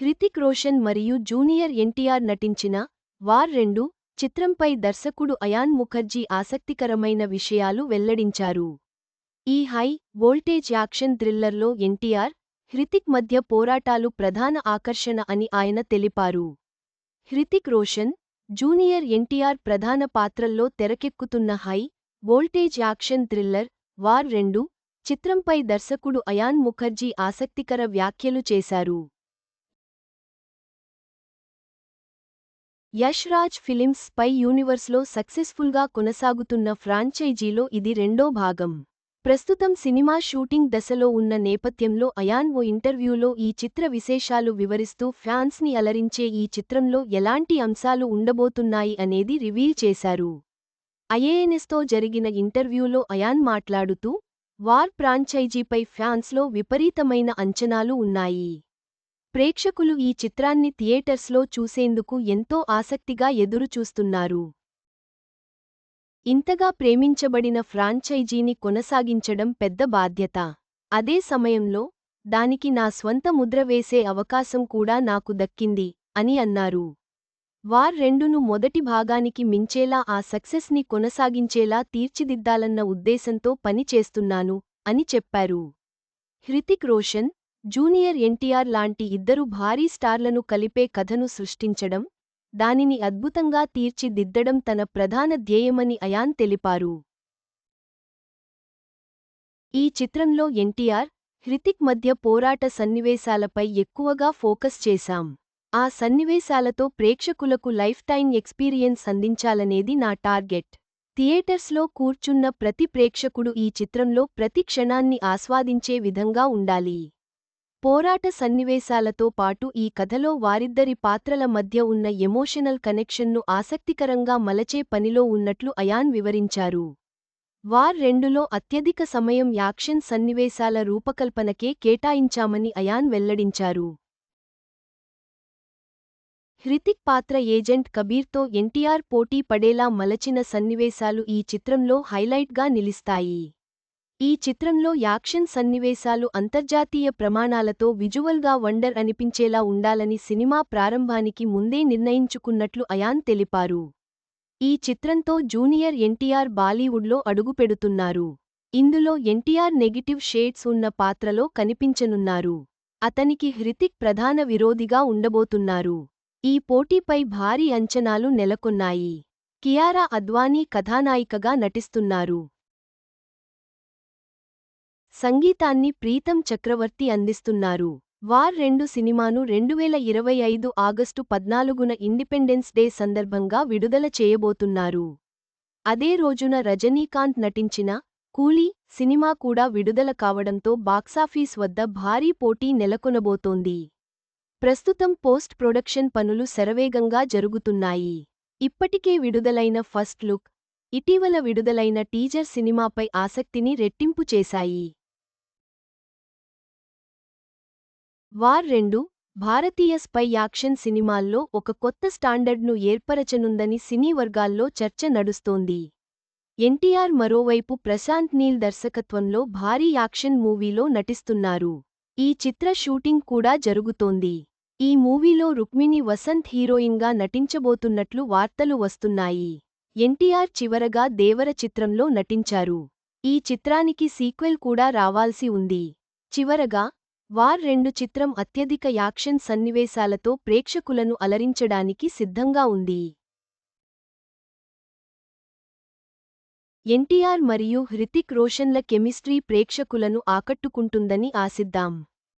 హృతిక్ రోషన్ మరియు జూనియర్ ఎన్టీఆర్ నటించిన వార్ రెండు చిత్రంపై దర్శకుడు అయాన్ ముఖర్జీ ఆసక్తికరమైన విషయాలు వెల్లడించారు. ఈ హై వోల్టేజ్ యాక్షన్ థ్రిల్లర్లో ఎన్టీఆర్ హృతిక్ మధ్య పోరాటాలు ప్రధాన ఆకర్షణ అని ఆయన తెలిపారు. హృతిక్ రోషన్ జూనియర్ ఎన్టీఆర్ ప్రధాన పాత్రల్లో తెరకెక్కుతున్న high voltage action thriller War రెండు చిత్రంపై దర్శకుడు అయాన్ ముఖర్జీ ఆసక్తికర వ్యాఖ్యలు చేశారు. యష్ రాజ్ ఫిలిమ్స్ స్పై యూనివర్స్లో సక్సెస్ఫుల్గా కొనసాగుతున్న ఫ్రాంచైజీలో ఇది రెండో భాగం. ప్రస్తుతం సినిమా షూటింగ్ దశలో ఉన్న నేపథ్యంలో అయాన్ ఓ ఇంటర్వ్యూలో ఈ చిత్ర విశేషాలు వివరిస్తూ ఫ్యాన్స్ని అలరించే ఈ చిత్రంలో ఎలాంటి అంశాలు ఉండబోతున్నాయి అనేది రివీల్ చేశారు. ఐఏఎన్ఎస్తో జరిగిన ఇంటర్వ్యూలో అయాన్ మాట్లాడుతూ వార్ ఫ్రాంచైజీపై ఫ్యాన్స్లో విపరీతమైన అంచనాలు ఉన్నాయి. ప్రేక్షకులు ఈ చిత్రాన్ని థియేటర్స్లో చూసేందుకు ఎంతో ఆసక్తిగా ఎదురుచూస్తున్నారు. ఇంతగా ప్రేమించబడిన ఫ్రాంచైజీని కొనసాగించడం పెద్ద బాధ్యత. అదే సమయంలో దానికి నా స్వంత ముద్ర వేసే అవకాశం కూడా నాకు దక్కింది అని అన్నారు. వార్ రెండును మొదటి భాగానికి మించేలా ఆ సక్సెస్ని కొనసాగించేలా తీర్చిదిద్దాలన్న ఉద్దేశంతో పని చేస్తున్నాను అని చెప్పారు. హృతిక్ రోషన్ జూనియర్ ఎన్టీఆర్ లాంటి ఇద్దరు భారీ స్టార్లను కలిపే కథను సృష్టించడం దానిని అద్భుతంగా తీర్చిదిద్దడం తన ప్రధాన ధ్యేయమని అయాన్ తెలిపారు. ఈ చిత్రంలో ఎన్టీఆర్ హృతిక్ మధ్య పోరాట సన్నివేశాలపై ఎక్కువగా ఫోకస్ చేశాం. ఆ సన్నివేశాలతో ప్రేక్షకులకు లైఫ్ టైం ఎక్స్పీరియన్స్ అందించాలనేది నా టార్గెట్. థియేటర్స్లో కూర్చున్న ప్రతి ప్రేక్షకుడు ఈ చిత్రంలో ప్రతి క్షణాన్ని ఆస్వాదించే విధంగా ఉండాలి. పోరాట సన్నివేశాలతో పాటు ఈ కథలో వారిద్దరి పాత్రల మధ్య ఉన్న ఎమోషనల్ కనెక్షన్ను ఆసక్తికరంగా మలచే పనిలో ఉన్నట్లు అయాన్ వివరించారు. వార్ రెండులో అత్యధిక సమయం యాక్షన్ సన్నివేశాల రూపకల్పనకే కేటాయించామని అయాన్ వెల్లడించారు. హృతిక్ పాత్ర ఏజెంట్ కబీర్తో ఎన్టీఆర్ పోటీ పడేలా మలచిన సన్నివేశాలు ఈ చిత్రంలో హైలైట్గా నిలిస్తాయి. ఈ చిత్రంలో యాక్షన్ సన్నివేశాలు అంతర్జాతీయ ప్రమాణాలతో విజువల్గా వండర్ అనిపించేలా ఉండాలని సినిమా ప్రారంభానికి ముందే నిర్ణయించుకున్నట్లు అయాన్ తెలిపారు. ఈ చిత్రంతో జూనియర్ ఎన్టీఆర్ బాలీవుడ్లో అడుగుపెడుతున్నారు. ఇందులో ఎన్టీఆర్ నెగిటివ్ షేడ్స్ ఉన్న పాత్రలో కనిపించనున్నారు. అతనికి హృతిక్ ప్రధాన విరోధిగా ఉండబోతున్నారు. ఈ పోటీపై భారీ అంచనాలు నెలకొన్నాయి. కియారా అద్వానీ కథానాయికగా నటిస్తున్నారు. సంగీతాన్ని ప్రీతం చక్రవర్తి అందిస్తున్నారు. వార్ రెండు సినిమాను రెండువేల ఇరవై ఐదు ఆగస్టు పద్నాలుగున ఇండిపెండెన్స్ డే సందర్భంగా విడుదల చేయబోతున్నారు. అదే రోజున రజనీకాంత్ నటించిన కూలీ సినిమా కూడా విడుదల కావడంతో బాక్సాఫీస్ వద్ద భారీ పోటీ నెలకొనబోతోంది. ప్రస్తుతం పోస్ట్ ప్రొడక్షన్ పనులు శరవేగంగా జరుగుతున్నాయి. ఇప్పటికే విడుదలైన ఫస్ట్ లుక్ ఇటీవల విడుదలైన టీజర్ సినిమాపై ఆసక్తిని రెట్టింపు చేశాయి. వార్ రెండు భారతీయ స్పై యాక్షన్ సినిమాల్లో ఒక కొత్త స్టాండర్డ్ను ఏర్పరచనుందని సినీ వర్గాల్లో చర్చ నడుస్తోంది. ఎన్టీఆర్ మరోవైపు ప్రశాంత్ నీల్ దర్శకత్వంలో భారీ యాక్షన్ మూవీలో నటిస్తున్నారు. ఈ చిత్ర షూటింగ్ కూడా జరుగుతోంది. ఈ మూవీలో రుక్మిణి వసంత్ హీరోయిన్గా నటించబోతున్నట్లు వార్తలు వస్తున్నాయి. ఎన్టీఆర్ చివరగా దేవర చిత్రంలో నటించారు. ఈ చిత్రానికి సీక్వెల్ కూడా రావాల్సి ఉంది. చివరగా వార్ రెండు చిత్రం అత్యధిక యాక్షన్ సన్నివేశాలతో ప్రేక్షకులను అలరించడానికి సిద్ధంగా ఉంది. ఎన్టీఆర్ మరియు హృతిక్ రోషన్ల కెమిస్ట్రీ ప్రేక్షకులను ఆకట్టుకుంటుందని ఆశిద్దాం.